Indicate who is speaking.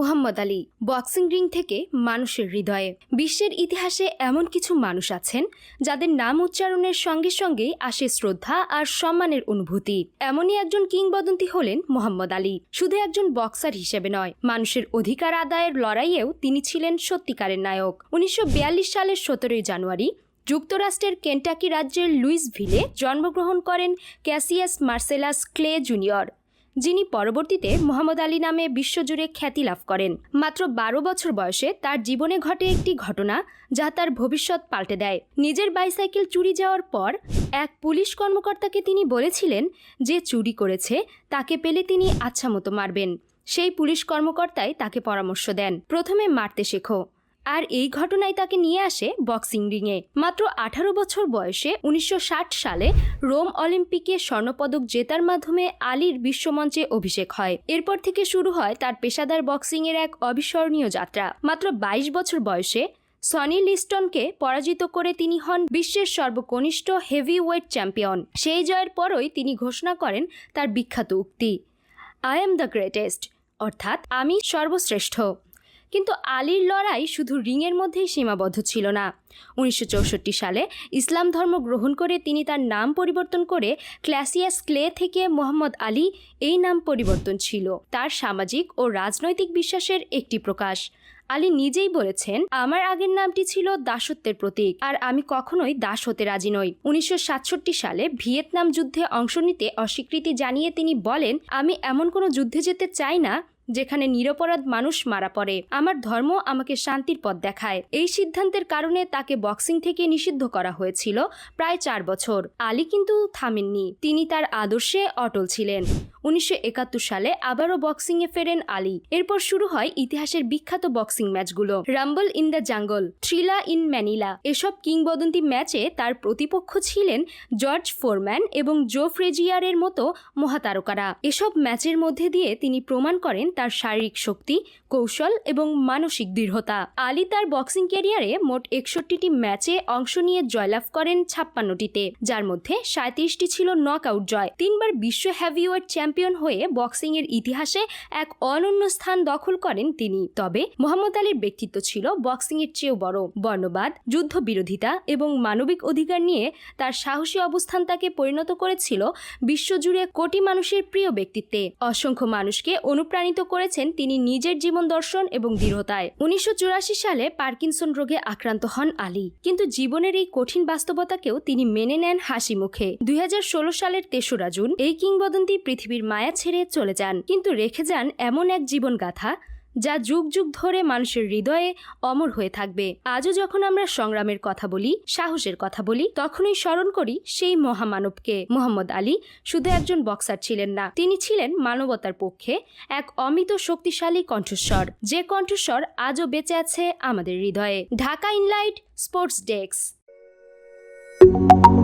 Speaker 1: Muhammad Ali boxing ring থেকে মানুষের হৃদয়ে। বিশ্বের ইতিহাসে এমন কিছু মানুষ আছেন যাদের নাম উচ্চারণের সঙ্গে সঙ্গেই আসে শ্রদ্ধা আর সম্মানের অনুভূতি। এমনই একজন কিংবদন্তি হলেন মোহাম্মদ আলী। শুধু একজন বক্সার হিসেবে নয়, মানুষের অধিকার আদায়ের লড়াইয়েও তিনি ছিলেন সত্যিকারের নায়ক। উনিশশো বিয়াল্লিশ সালের সতেরোই জানুয়ারি যুক্তরাষ্ট্রের কেন্টাকি রাজ্যের লুইস লুইসভিলে জন্মগ্রহণ করেন ক্যাসিয়াস মার্সেলাস ক্লে জুনিয়র। যিনি পরবর্তীতে মোহাম্মদ আলী নামে বিশ্বজুড়ে খ্যাতি লাভ করেন। মাত্র বারো বছর বয়সে তার জীবনে ঘটে একটি ঘটনা যা তার ভবিষ্যৎ পাল্টে দেয়। নিজের বাইসাইকেল চুরি যাওয়ার পর এক পুলিশ কর্মকর্তাকে তিনি বলেছিলেন যে চুরি করেছে, তাকে পেলে তিনি আচ্ছা মতো মারবেন। সেই পুলিশ কর্মকর্তাই তাকে পরামর্শ দেন। প্রথমে মারতে শেখো। আর এই ঘটনায় তাকে নিয়ে আসে বক্সিং রিংয়ে। মাত্র আঠারো বছর বয়সে উনিশশো ষাট সালে রোম অলিম্পিকে স্বর্ণপদক জেতার মাধ্যমে আলীর বিশ্বমঞ্চে অভিষেক হয়। এরপর থেকে শুরু হয় তার পেশাদার বক্সিংয়ের এক অবিস্মরণীয় যাত্রা। মাত্র ২২ বছর বয়সে সনি লিস্টনকে পরাজিত করে তিনি হন বিশ্বের সর্বকনিষ্ঠ হেভি ওয়েট চ্যাম্পিয়ন। সেই জয়ের পরই তিনি ঘোষণা করেন তার বিখ্যাত উক্তি আই এম দ্য গ্রেটেস্ট অর্থাৎ, আমি সর্বশ্রেষ্ঠ। কিন্তু আলীর লড়াই শুধু রিংয়ের মধ্যেই সীমাবদ্ধ ছিল না। উনিশশো চৌষট্টি সালে ইসলাম ধর্ম গ্রহণ করে তিনি তার নাম পরিবর্তন করে ক্লাসিয়াস ক্লে থেকে মোহাম্মদ আলী এই নাম পরিবর্তন ছিল। তার সামাজিক ও রাজনৈতিক বিশ্বাসের একটি প্রকাশ। আলী নিজেই বলেছেন, আমার আগের নামটি ছিল দাসত্বের প্রতীক, আর আমি কখনোই দাস হতে রাজি নই। উনিশশো সাতষট্টি সালে ভিয়েতনাম যুদ্ধে অংশ নিতে অস্বীকৃতি জানিয়ে তিনি বলেন, আমি এমন কোনো যুদ্ধে যেতে চাই না যেখানে নিরপরাধ মানুষ মারা পড়ে। আমার ধর্ম আমাকে শান্তির পথ দেখায়। এই সিদ্ধান্তের কারণে তাকে বক্সিং থেকে নিষিদ্ধ করা হয়েছিল প্রায় চার বছর। আলী কিন্তু থামেননি। তিনি তার আদর্শে অটল ছিলেন। উনিশশো একাত্তর সালে আবারও বক্সিংয়ে ফেরেন আলী। এরপর শুরু হয় ইতিহাসের বিখ্যাত বক্সিং ম্যাচগুলো। Rumble in the jungle, thrilla in Manila. এসব কিংবদন্তি ম্যাচে তার প্রতিপক্ষ ছিলেন জর্জ ফোরম্যান এবং জো ফ্রেজিয়ারের মতো মহাতারকারা। এসব ম্যাচের মধ্যে দিয়ে তিনি প্রমাণ করেন তার শারীরিক শক্তি, কৌশল এবং মানসিক দৃঢ়তা। আলী তার বক্সিং ক্যারিয়ারে মোট একষট্টিটি ম্যাচে অংশ নিয়ে জয়লাভ করেন ছাপ্পান্নটিতে, যার মধ্যে সাঁত্রিশটি ছিল নক আউট জয়। তিনবার বিশ্ব হ্যাভিওয়েট চ্যাম্পিয়ন হয়ে বক্সিং এর ইতিহাসে এক অনন্য স্থান দখল করেন তিনি। তবে মোহাম্মদ আলীর ব্যক্তিত্ব ছিল বক্সিং এর চেয়েও বড়। বর্ণবাদ যুদ্ধ বিরোধিতা এবং মানবিক অধিকার নিয়ে তার সাহসী অবস্থান তাকে পরিণত করেছিল বিশ্বজুড়ে কোটি মানুষের প্রিয় ব্যক্তিত্বে। অসংখ্য মানুষকে অনুপ্রাণিত করেছেন তিনি নিজের জীবন দর্শন এবং দৃঢ়তায়। উনিশশো চুরাশি সালে পার্কিনসন রোগে আক্রান্ত হন আলী। কিন্তু জীবনের এই কঠিন বাস্তবতাকেও তিনি মেনে নেন হাসি মুখে। দুই হাজার ষোলো সালের তেসরা জুন এই কিংবদন্তি পৃথিবীর মায়া ছেড়ে চলে যান, কিন্তু রেখে যান এমন এক জীবনগাথা যা যুগ যুগ ধরে মানুষের হৃদয়ে অমর হয়ে থাকবে। আজও যখন আমরা সংগ্রামের কথা বলি, সাহসের কথা বলি, তখনই স্মরণ করি সেই মহামানবকে। মোহাম্মদ আলী শুধু একজন বক্সার ছিলেন না, তিনি ছিলেন মানবতার পক্ষে এক অমিত শক্তিশালী কণ্ঠস্বর। যে কণ্ঠস্বর আজও বেঁচে আছে আমাদের হৃদয়ে। Dhaka Enlight sports desk.